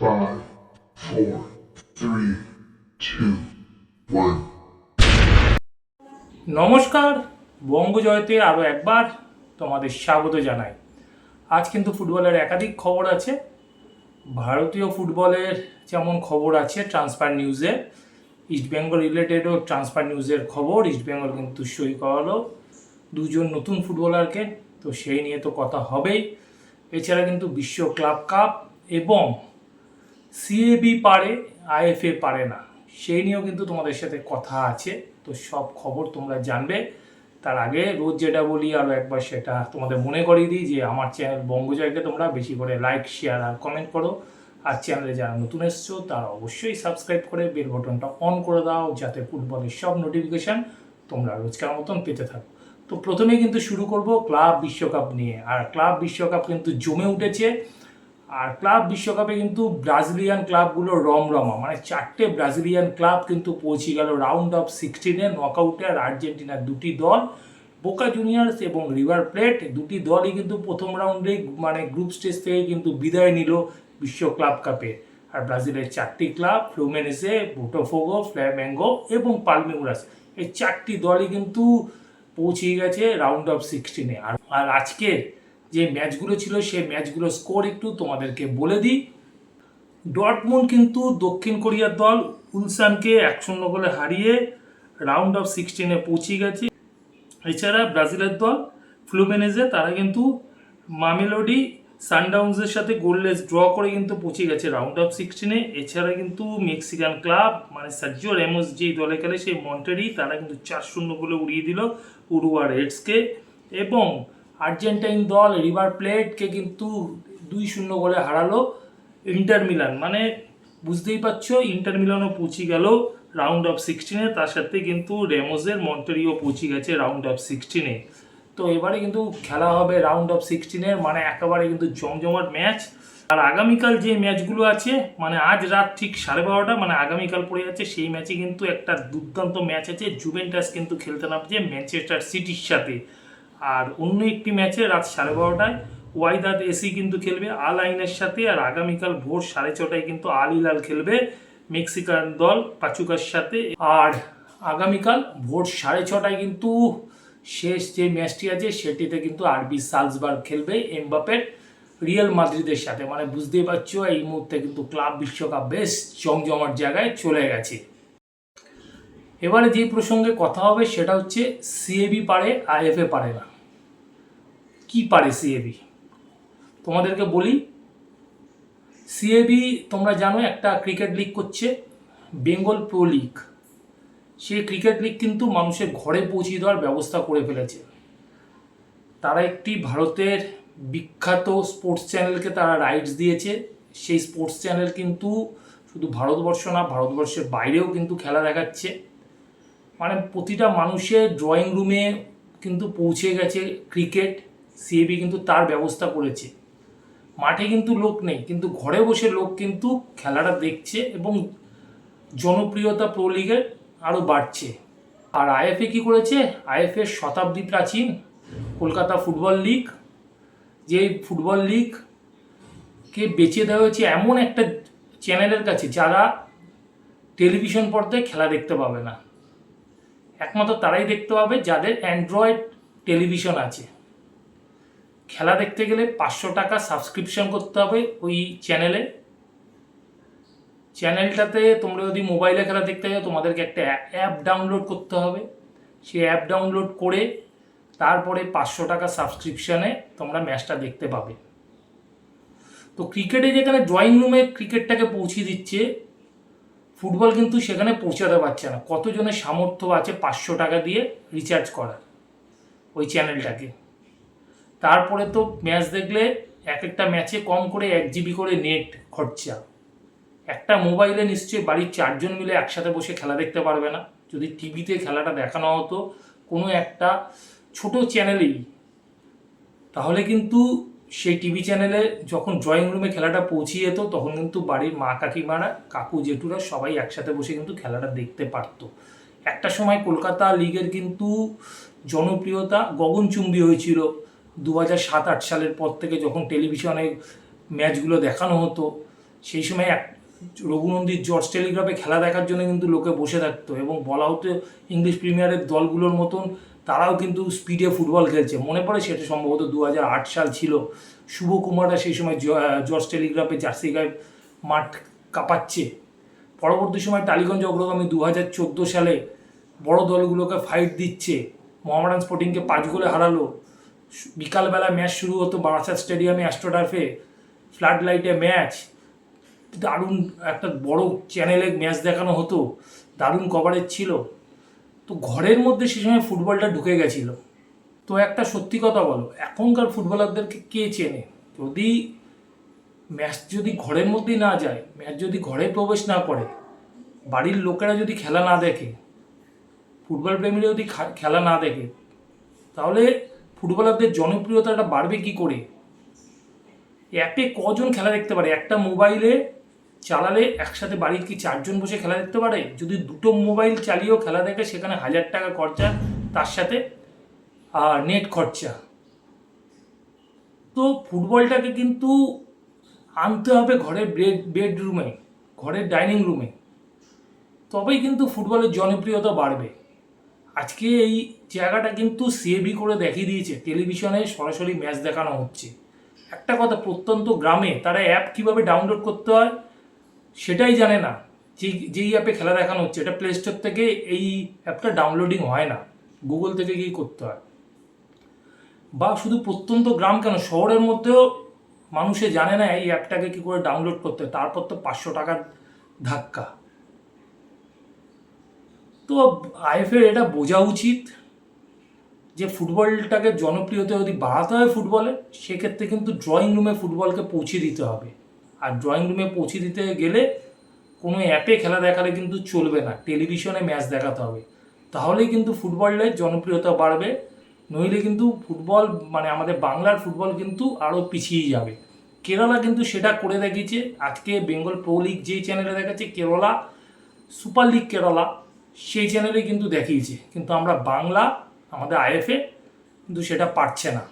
Five, four, three, two, one. নমস্কার বঙ্গজয়তে আরও একবার তোমাদের স্বাগত জানাই। আজ কিন্তু ফুটবলের একাধিক খবর আছে। ভারতীয় ফুটবলের যেমন খবর আছে ট্রান্সফার নিউজে ইস্টবেঙ্গল রিলেটেডও ট্রান্সফার নিউজের খবর ইস্টবেঙ্গল কিন্তু সই করালো দুজন নতুন ফুটবলারকে তো সেই নিয়ে তো কথা হবেই। এছাড়া কিন্তু বিশ্ব ক্লাব কাপ এবং সিএবি পারে আইএফএ পারে না। সেই নিয়েও কিন্তু তোমাদের সাথে কথা আছে। তো সব খবর তোমরা জানবে। তার আগে রোজ যেটা বলি আরও একবার সেটা তোমাদের মনে করিয়ে দিই যে আমার চ্যানেল বঙ্গজয়কে তোমরা বেশি করে লাইক, শেয়ার আর কমেন্ট করো। আর চ্যানেলে যারা নতুন এসছো, তারা অবশ্যই সাবস্ক্রাইব করে বেল বটনটা অন করে দাও, যাতে ফুটবলের সব নোটিফিকেশান তোমরা রোজকার মতন পেতে থাকো। তো প্রথমে কিন্তু শুরু করব ক্লাব বিশ্বকাপ নিয়ে। আর ক্লাব বিশ্বকাপ কিন্তু জমে উঠেছে। আর ক্লাব বিশ্বকাপে কিন্তু ব্রাজিলিয়ান ক্লাবগুলো রমরমা মানে চারটে ব্রাজিলিয়ান ক্লাব কিন্তু পৌঁছে গেল রাউন্ড অফ সিক্সটিনে নকআউটে আর আর্জেন্টিনার দুটি দল, বোকা জুনিয়র্স এবং রিভার প্লেট দুটি দলই কিন্তু প্রথম রাউন্ডে মানে গ্রুপ স্টেজ থেকে কিন্তু বিদায় নিল বিশ্ব ক্লাব কাপে। আর ব্রাজিলের চারটি ক্লাব, ফ্লুমেনেসে, বোটোফোগো ফ্ল্যাম্যাঙ্গো এবং পালমিউরাস, এই চারটি দলই কিন্তু পৌঁছে গেছে রাউন্ড অফ সিক্সটিনে আর আর আজকের যে ম্যাচগুলো ছিল, সেই ম্যাচগুলোর স্কোর একটু তোমাদেরকে বলে দিই। ডটমুন কিন্তু দক্ষিণ কোরিয়ার দল, উলসানকে এক শূন্য গোলে হারিয়ে রাউন্ড অফ সিক্সটিনে পৌঁছে গেছে। এছাড়া ব্রাজিলের দল, ফ্লুমেনেজে, তারা কিন্তু মামেলোডি সানডাউন্সের সাথে গোললেস ড্র করে কিন্তু পৌঁছে গেছে রাউন্ড অফ সিক্সটিনে। এছাড়া কিন্তু মেক্সিকান ক্লাব মানে সার্জিও রেমোস যেই দলে খেলে, সেই মন্টেরি, তারা কিন্তু চার শূন্য গোলে উড়িয়ে দিল উরুয়া রেডসকে এবং আর্জেন্টাইন দল রিভার প্লেটকে কিন্তু দুই শূন্য গোলে হারালো ইন্টার মিলান মানে বুঝতেই পারছ ইন্টার মিলানও পৌঁছে গেল রাউন্ড অফ সিক্সটিনে তার সাথে কিন্তু রেমোজের মন্টেরিও পৌঁছে গেছে রাউন্ড অফ সিক্সটিনে তো এবারে কিন্তু খেলা হবে রাউন্ড অফ সিক্সটিনের মানে একেবারে কিন্তু জমজমাট ম্যাচ। আর আগামীকাল যে ম্যাচগুলো আছে মানে আজ রাত ঠিক সাড়ে বারোটা মানে আগামীকাল পড়ে যাচ্ছে, সেই ম্যাচে কিন্তু একটা দুর্দান্ত ম্যাচ আছে। জুভেন্টাস কিন্তু খেলতে নামছে ম্যানচেস্টার সিটির সাথে। আর অন্য একটি ম্যাচে রাত সাড়ে বারোটায় ওয়াইদাদ এসি কিন্তু খেলবে আল আইনের সাথে, আর আগামীকাল ভোর সাড়ে ছটায় কিন্তু আল ইলাল খেলবে মেক্সিকান দল পাচুকার সাথে। আর আগামীকাল ভোর সাড়ে ছটায় কিন্তু শেষ যে ম্যাচটি আছে, সেটিতে কিন্তু আরবি সালসবার্গ খেলবে এমবাপের রিয়াল মাদ্রিদের সাথে। মানে বুঝতেই পারছ, এই মুহূর্তে কিন্তু ক্লাব বিশ্বকাপ বেশ জমজমাট জায়গায় চলে গেছে। এবারে যে প্রসঙ্গে কথা হবে সেটা হচ্ছে সিএবি পারে আইএফএ পারে না। কি পারে সিএবি তোমাদেরকে বলি সিএবি তোমরা জানো একটা ক্রিকেট লিগ করছে বেঙ্গল প্রো লিগ সেই ক্রিকেট লিগ কিন্তু মানুষের ঘরে পৌঁছে দেওয়ার ব্যবস্থা করে ফেলেছে। তারা একটি ভারতের বিখ্যাত স্পোর্টস চ্যানেলকে তারা রাইটস দিয়েছে। সেই স্পোর্টস চ্যানেল কিন্তু শুধু ভারতবর্ষ না, ভারতবর্ষের বাইরেও কিন্তু খেলা দেখাচ্ছে। মানে প্রতিটা মানুষের ড্রয়িং রুমে কিন্তু পৌঁছে গেছে ক্রিকেট সিএবি কিন্তু তার ব্যবস্থা করেছে। মাঠে কিন্তু লোক নেই, কিন্তু ঘরে বসে লোক কিন্তু খেলাটা দেখছে এবং জনপ্রিয়তা প্রো লিগের আরও বাড়ছে। আর আইএফএ কী করেছে? আইএফএ শতাব্দী প্রাচীন কলকাতা ফুটবল লিগ যে ফুটবল লিগকে বেছে দেওয়া হয়েছে এমন একটা চ্যানেলের কাছে যারা টেলিভিশন পর্দায় খেলা দেখতে পাবে না। একমাত্র তারাই দেখতে পাবে যাদের অ্যান্ড্রয়েড টেলিভিশন আছে। খেলা দেখতে গেলে পাঁচশো টাকা সাবস্ক্রিপশন করতে হবে ওই চ্যানেলে। চ্যানেলটাতে তোমরা যদি মোবাইলে খেলা দেখতে চাও তোমাদেরকে একটা অ্যাপ ডাউনলোড করতে হবে। সেই অ্যাপ ডাউনলোড করে তারপরে পাঁচশো টাকা সাবস্ক্রিপশানে তোমরা ম্যাচটা দেখতে পাবে। তো ক্রিকেটে যেখানে ড্রয়িং রুমে ক্রিকেটটাকে পৌঁছে দিচ্ছে ফুটবল কিন্তু সেখানে পৌঁছাতে পারছে না। কতজনের সামর্থ্য আছে পাঁচশো টাকা দিয়ে রিচার্জ করার ওই চ্যানেলটাকে তারপরে তো ম্যাচ দেখলে এক একটা ম্যাচে কম করে এক জিবি করে নেট খরচা। একটা মোবাইলে নিশ্চয়ই বাড়ির চারজন মিলে একসাথে বসে খেলা দেখতে পারবে না। যদি টিভিতে খেলাটা দেখানো হতো কোনো একটা ছোট চ্যানেলেই তাহলে কিন্তু সেই টিভি চ্যানেলে যখন ড্রয়িং রুমে খেলাটা পৌঁছে যেত, তখন কিন্তু বাড়ির মা কাকিমারা, কাকু, জেঠুরা সবাই একসাথে বসে কিন্তু খেলাটা দেখতে পারতো। একটা সময় কলকাতা লিগের কিন্তু জনপ্রিয়তা গগনচুম্বী হয়েছিল। দু হাজার সাত আট সালের পর থেকে যখন টেলিভিশনে ম্যাচগুলো দেখানো হতো, সেই সময় এক রঘুনন্দীর জর্জ টেলিগ্রাফে খেলা দেখার জন্য কিন্তু লোকে বসে থাকতো এবং বলা হতো ইংলিশ প্রিমিয়ারের দলগুলোর মতন তারাও কিন্তু স্পিডে ফুটবল খেলছে। মনে পড়ে সেটা সম্ভবত দু হাজার আট সাল ছিল। শুভ কুমাররা সেই সময় জর্জ টেলিগ্রাফে জার্সি গায়ে মাঠ কাঁপাচ্ছে। পরবর্তী সময় টালিগঞ্জ অগ্রগামী দু হাজার চোদ্দ সালে বড় দলগুলোকে ফাইট দিচ্ছে। মোহামেডান স্পোর্টিংকে পাঁচ গোলে হারালো। বিকালবেলা ম্যাচ শুরু হতো বারাসাত স্টেডিয়ামে অ্যাস্ট্রোটার্ফে ফ্লাড লাইটে ম্যাচ দারুণ একটা বড় চ্যানেলে ম্যাচ দেখানো হতো। দারুণ কভারেজ ছিল। তো ঘরের মধ্যে সে সময় ফুটবলটা ঢুকে গেছিল। তো একটা সত্যি কথা বলো, এখনকার ফুটবলারদেরকে কে চেনে? যদি ম্যাচ যদি ঘরের মধ্যেই না যায়, ম্যাচ যদি ঘরে প্রবেশ না করে, বাড়ির লোকেরা যদি খেলা না দেখে, ফুটবল প্রেমীরা যদি খেলা না দেখে, তাহলে ফুটবলারদের জনপ্রিয়তাটা বাড়বে কি করে? অ্যাপে কজন খেলা দেখতে পারে? একটা মোবাইলে চালালে একসাথে বাড়ির কি চারজন বসে খেলা দেখতে পারে? যদি দুটো মোবাইল চালিয়েও খেলা দেখে সেখানে হাজার টাকা খরচা, তার সাথে আর নেট খরচা। তো ফুটবলটাকে কিন্তু আনতে হবে ঘরের বেড বেডরুমে ঘরের ডাইনিং রুমে তবেই কিন্তু ফুটবলের জনপ্রিয়তা বাড়বে। আজকে এই জায়গাটা কিন্তু সিএবি করে দেখিয়ে দিয়েছে। টেলিভিশনে সরাসরি ম্যাচ দেখানো হচ্ছে। একটা কথা, প্রত্যন্ত গ্রামে তারা অ্যাপ কীভাবে ডাউনলোড করতে হয়? সেটাই জানে না। যেই যেই অ্যাপে খেলা দেখানো হচ্ছে, এটা প্লে স্টোর থেকে এই অ্যাপটা ডাউনলোডিং হয় না। গুগল থেকে গিয়ে করতে হয়। বা শুধু প্রত্যন্ত গ্রাম কেন? শহরের মধ্যেও মানুষে জানে না এই অ্যাপটাকে কী করে ডাউনলোড করতে হয়। তারপর তো পাঁচশো টাকার ধাক্কা। তো আইএফের এটা বোঝা উচিত যে ফুটবলটাকে জনপ্রিয়তা যদি বাড়াতে হয় ফুটবলে, সেক্ষেত্রে কিন্তু ড্রয়িং রুমে ফুটবলকে পৌঁছে দিতে হবে। আর ড্রয়িং রুমে পৌঁছে দিতে গেলে কোনো অ্যাপে খেলা দেখালে কিন্তু চলবে না টেলিভিশনে ম্যাচ দেখাতে হবে। তাহলেই কিন্তু ফুটবলের জনপ্রিয়তা বাড়বে, নইলে কিন্তু ফুটবল মানে আমাদের বাংলার ফুটবল কিন্তু আরও পিছিয়ে যাবে। কেরালা কিন্তু সেটা করে দেখিয়েছে, আজকে বেঙ্গল প্রো লিগ যেই চ্যানেলে দেখাচ্ছে, কেরালা সুপার লিগ কেরালা, সেই চ্যানেলে কিন্তু দেখিয়েছে। কিন্তু আমরা বাংলা, আমাদের আইএফএ কিন্তু সেটা পারছে না।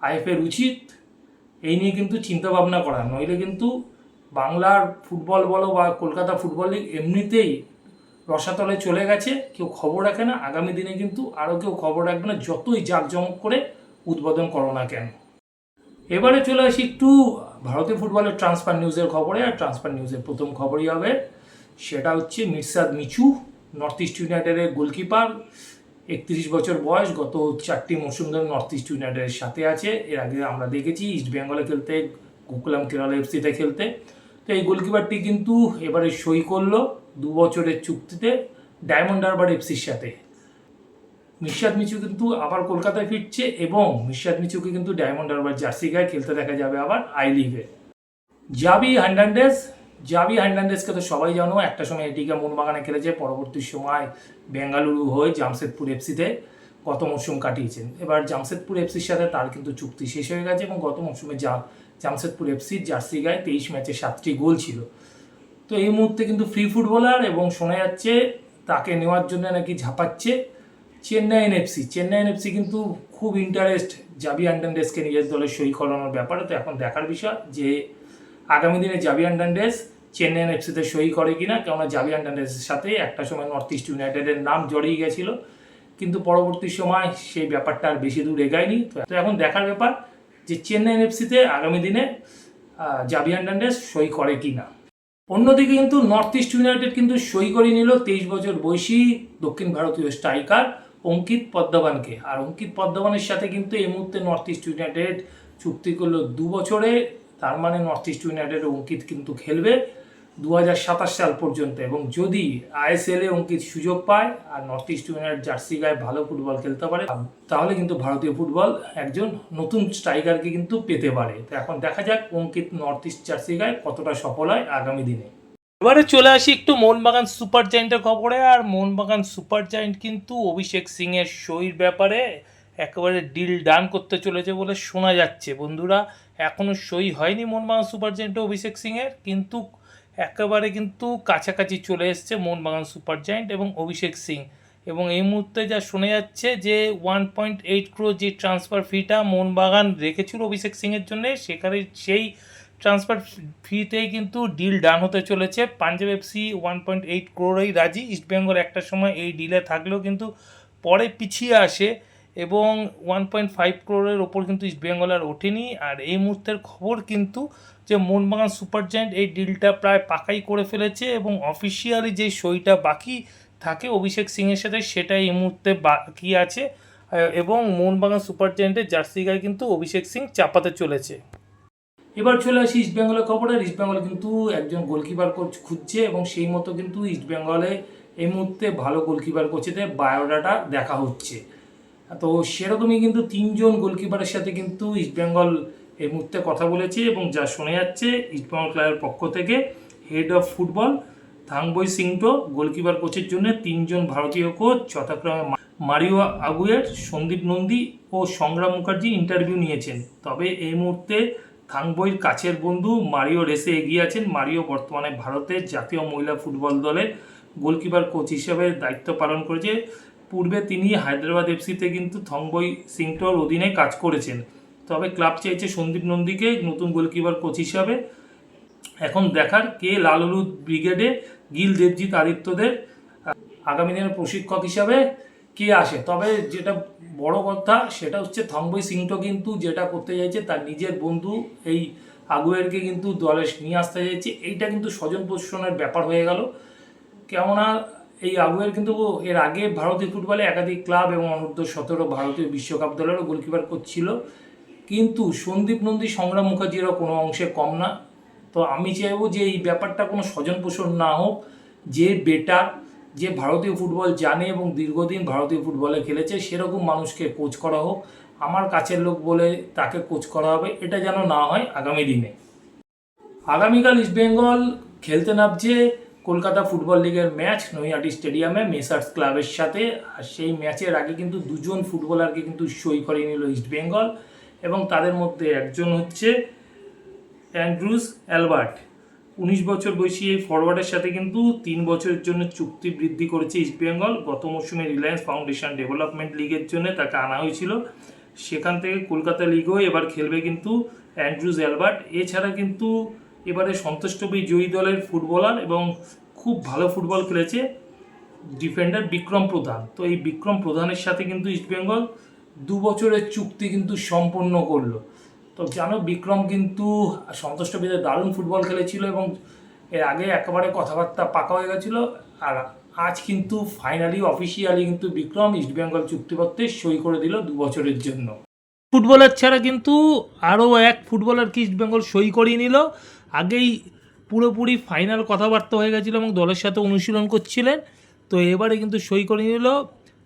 আইএফএর উচিত এই নিয়ে কিন্তু চিন্তা ভাবনা করা। নইলে কিন্তু বাংলার ফুটবল বলো বা কলকাতা ফুটবল লিগ এমনিতেই রসাতলে চলে গেছে, কেউ খবর রাখে না, আগামী দিনে কিন্তু আরও কেউ খবর রাখবে না, যতই জাঁকজমক করে উদ্বোধন করো না কেন। এবারে চলে আসি একটু ভারতীয় ফুটবলের ট্রান্সফার নিউজের খবরে, আর ট্রান্সফার নিউজের প্রথম খবরই হবে, সেটা হচ্ছে মির্সাদ মিচু নর্থ ইস্ট ইউনাইটেডের গোলকিপার একত্রিশ বছর বয়স, গত চারটি মৌসুম ধরে নর্থ ইস্ট ইউনাইটেডের সাথে আছে। এর আগে আমরা দেখেছি ইস্ট বেঙ্গলে খেলতে গোকুলাম কেরালা এফসিতে খেলতে। তো এই গোলকিপারটি কিন্তু এবারে সই করল দু বছরের চুক্তিতে ডায়মন্ড হারবার এফসির সাথে। মিশাদ মিচু কিন্তু আবার কলকাতায় ফিরছে এবং মিশাদ মিচুকে কিন্তু ডায়মন্ড হারবার জার্সি গায়ে খেলতে দেখা যাবে আবার আই লিগে জাবি হার্নান্ডেজ জাবি হার্নান্ডেজকে তো সবাই জানো, একটা সময় এটিকে মোহনবাগানে খেলেছে, পরবর্তী সময় বেঙ্গালুরু হয়ে জামশেদপুর এফসিতে গত মরশুম কাটিয়েছেন। এবার জামশেদপুর এফসির সাথে তার কিন্তু চুক্তি শেষ হয়ে গেছে এবং গত মরশুমে জা জামশেদপুর এফসির জার্সি গায়ে তেইশ ম্যাচে সাতটি গোল ছিল। তো এই মুহূর্তে কিন্তু ফ্রি ফুটবলার এবং শোনা যাচ্ছে তাকে নেওয়ার জন্য নাকি ঝাঁপাচ্ছে চেন্নাই এনএফসি। চেন্নাই এনএফসি কিন্তু খুব ইন্টারেস্ট জাবি আন্ডান্ডেসকে নিজের দলে সই করানোর ব্যাপারে। তো এখন দেখার বিষয় যে আগামী দিনে জাবি আন্ডান্ডেস চেন্নাই এনএফসিতে সই করে কিনা কেননা জাবি আন্ডান্ডেসের সাথে একটা সময় নর্থ ইস্ট ইউনাইটেডের নাম জড়িয়ে গেছিল। কিন্তু পরবর্তী সময় সেই ব্যাপারটা আর বেশি দূর এগায়নি। তো এখন দেখার ব্যাপার যে চেন্নাই এনএফসিতে আগামী দিনে আহ, জাবি আন্ডান্ডেস সই করে কিনা। অন্যদিকে কিন্তু নর্থ ইস্ট ইউনাইটেড কিন্তু সই করে নিল তেইশ বছর বয়সী দক্ষিণ ভারতীয় স্ট্রাইকার অঙ্কিত পদ্মবানকে। আর অঙ্কিত পদ্মবানের সাথে কিন্তু এই মুহূর্তে নর্থ ইস্ট ইউনাইটেড চুক্তি করল দু বছরে। তার মানে নর্থ ইস্ট ইউনাইটেড অঙ্কিত কিন্তু খেলবে দু হাজার সাতাশ সাল পর্যন্ত। এবং যদি আইএসএলে অঙ্কিত সুযোগ পায় আর নর্থ ইস্ট ইউনাইটেড জার্সি গায়ে ভালো ফুটবল খেলতে পারে, তাহলে কিন্তু ভারতীয় ফুটবল একজন নতুন স্ট্রাইকারকে কিন্তু পেতে পারে। তো এখন দেখা যাক অঙ্কিত নর্থ ইস্ট জার্সি গায়ে কতটা সফল হয় আগামী দিনে। এবারে চলে আসি একটু মোহনবাগান সুপার জায়েন্টের খবরে। আর মোহনবাগান সুপার জায়েন্ট কিন্তু অভিষেক সিং এর সইর ব্যাপারে একেবারে ডিল ডান করতে চলেছে বলে শোনা যাচ্ছে। বন্ধুরা এখনও সই হয়নি মোহনবাগান সুপার জায়েন্টে অভিষেক সিংয়ের, কিন্তু একেবারে কিন্তু কাছাকাছি চলে এসছে মোহনবাগান সুপার জায়েন্ট এবং অভিষেক সিং। এবং এই মুহূর্তে যা শোনা যাচ্ছে যে ওয়ান পয়েন্ট এইট ক্রো যে ট্রান্সফার ফিটা মোহনবাগান রেখেছিল অভিষেক সিংয়ের জন্য, সেখানে সেই ট্রান্সফার ফিতেই কিন্তু ডিল ডান হতে চলেছে। Punjab FC one point eight ক্রোড়ই রাজি। ইস্টবেঙ্গল একটা সময় এই ডিলে থাকলেও কিন্তু পরে পিছিয়ে আসে। এবং ওয়ান পয়েন্ট ফাইভ ক্রোড়ের ওপর কিন্তু ইস্টবেঙ্গল আর ওঠেনি। আর এই মুহূর্তের খবর কিন্তু যে মোহনবাগান সুপার জায়েন্ট এই ডিলটা প্রায় পাকাই করে ফেলেছে এবং অফিসিয়ালি যে সইটা বাকি থাকে অভিষেক সিংয়ের সাথে সেটা এই মুহূর্তে বাকি আছে। এবং মোহনবাগান সুপার জায়েন্টের জার্সি গায়ে কিন্তু অভিষেক সিং চাপাতে চলেছে। এবার চলে আসি ইস্টবেঙ্গলের খবরে। ইস্টবেঙ্গল কিন্তু একজন গোলকিপার কোচ খুঁজছে এবং সেই মতো কিন্তু ইস্টবেঙ্গলে এই মুহূর্তে ভালো গোলকিপার কোচেদের বায়োডাটা দেখা হচ্ছে। তো সেরকমই কিন্তু তিনজন গোলকিপারের সাথে কিন্তু ইস্টবেঙ্গল এই মুহূর্তে কথা বলেছে এবং যা শোনা যাচ্ছে ইস্টবেঙ্গল ক্লাবের পক্ষ থেকে head of football Thangboi Singto, goalkeeper কোচের জন্য তিনজন ভারতীয় কোচ যথাক্রমে মারিও আগুয়ের, সন্দীপ নন্দী ও সংগ্রাম মুখার্জি ইন্টারভিউ নিয়েছেন। তবে এই মুহূর্তে থাংবইয়ের কাছের বন্ধু মারিও রেসে এগিয়ে আছেন। মারিও বর্তমানে ভারতের জাতীয় মহিলা ফুটবল দলের গোলকিপার কোচ হিসেবে দায়িত্ব পালন করেছে। পূর্বে তিনি হায়দ্রাবাদ এফসিতে কিন্তু থংবই সিংটোর অধীনে কাজ করেছেন। তবে ক্লাব চাইছে সন্দীপ নন্দীকে নতুন গোলকিপার কোচ হিসাবে। এখন দেখার কে লাল হলুদ ব্রিগেডে গিল দেবজিৎ আদিত্যদের আগামী দিনের প্রশিক্ষক হিসাবে কে আসে? তবে যেটা বড় কথা, সেটা হচ্ছে থংবই সিংটো কিন্তু যেটা করতে চাইছে তার নিজের বন্ধু এই আগুয়েরকে কিন্তু দলে নিয়ে আসতে চাইছে। এইটা কিন্তু স্বজন পোষণের ব্যাপার হয়ে গেল। কেননা এই আগুয়ের কিন্তু এর আগে ভারতীয় ফুটবলে একাধিক ক্লাব এবং অনূর্ধ্ব সতেরো ভারতীয় বিশ্বকাপ দলেরও গোলকিপার করছিল কিন্তু সন্দীপ নন্দী, সংগ্রাম মুখার্জিরও কোনো অংশে কম না। তো আমি চাইব যে এই ব্যাপারটা কোনো স্বজন পোষণ না হোক, যে বেটার, যে ভারতীয় ফুটবল জানে এবং দীর্ঘদিন ভারতীয় ফুটবলে খেলেছে, সেরকম মানুষকে কোচ করা হোক। আমার কাছের লোক বলে তাকে কোচ করা হবে, এটা যেন না হয় আগামী দিনে। আগামীকাল ইস্টবেঙ্গল খেলতে নামছে কলকাতা ফুটবল লিগের ম্যাচ নৈহাটি স্টেডিয়ামে মেসার্স ক্লাবের সাথে। আর সেই ম্যাচের আগে কিন্তু দুজন ফুটবলারকে কিন্তু সই করে নিল ইস্টবেঙ্গল এবং তাদের মধ্যে একজন হচ্ছে অ্যান্ড্রুস অ্যালবার্ট। উনিশ বছর বয়সী এই ফরওয়ার্ডের সাথে কিন্তু তিন বছরের জন্য চুক্তি বৃদ্ধি করেছে ইস্টবেঙ্গল গত মৌসুমে রিলায়েন্স ফাউন্ডেশন ডেভেলপমেন্ট লিগের জন্য তাকে আনা হয়েছিল। সেখান থেকে কলকাতা লিগেও এবার খেলবে কিন্তু অ্যান্ড্রুজ অ্যালবার্ট। এছাড়া কিন্তু এবারে সন্তুষ্টবী জয়ী দলের ফুটবলার এবং খুব ভালো ফুটবল খেলেছে ডিফেন্ডার বিক্রম প্রধান। তো এই বিক্রম প্রধানের সাথে কিন্তু ইস্টবেঙ্গল দু বছরের চুক্তি কিন্তু সম্পন্ন করল। তো জানো, বিক্রম কিন্তু সন্তুষ্টবিদের দারুণ ফুটবল খেলেছিল এবং এর আগে একেবারে কথাবার্তা পাকা হয়ে গেছিল। আর আজ কিন্তু ফাইনালি অফিসিয়ালি কিন্তু বিক্রম ইস্টবেঙ্গল চুক্তিপত্রে সই করে দিল দু বছরের জন্য। ফুটবলার ছাড়া কিন্তু আরও এক ফুটবলারকে ইস্টবেঙ্গল সই করিয়ে নিল। আগেই পুরোপুরি ফাইনাল কথাবার্তা হয়ে গেছিল এবং দলের সাথে অনুশীলন করছিলেন। তো এবারে কিন্তু সই করে নিল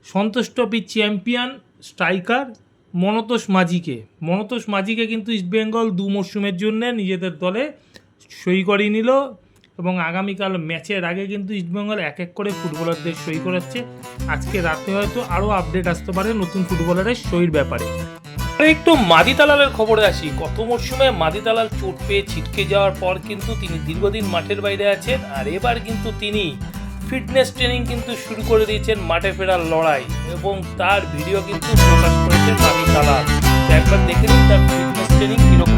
সন্তোষ ট্রফির চ্যাম্পিয়ন স্ট্রাইকার মনতোষ মাঝিকে। মনতোষ মাঝিকে কিন্তু ইস্টবেঙ্গল দু মরশুমের জন্য নিজেদের দলে সই করিয়ে নিল এবং আগামীকাল ম্যাচের আগে কিন্তু ইস্টবেঙ্গল এক এক করে ফুটবলারদের সই করাচ্ছে। আজকে রাতে হয়তো আরও আপডেট আসতে পারে নতুন ফুটবলারের সইর ব্যাপারে। আর মাদি দালালের খবরে আসি। গত মরশুমে মাদি দালাল চোট পেয়ে ছিটকে যাওয়ার পর কিন্তু তিনি দীর্ঘদিন মাঠের বাইরে আছেন, আর এবার কিন্তু তিনি ফিটনেস ট্রেনিং কিন্তু শুরু করে দিয়েছেন মাঠে ফেরার লড়াই এবং তার ভিডিও কিন্তু প্রকাশ করেছেন মাদি দালাল একবার দেখে নিন তার ফিটনেস ট্রেনিং কীরকম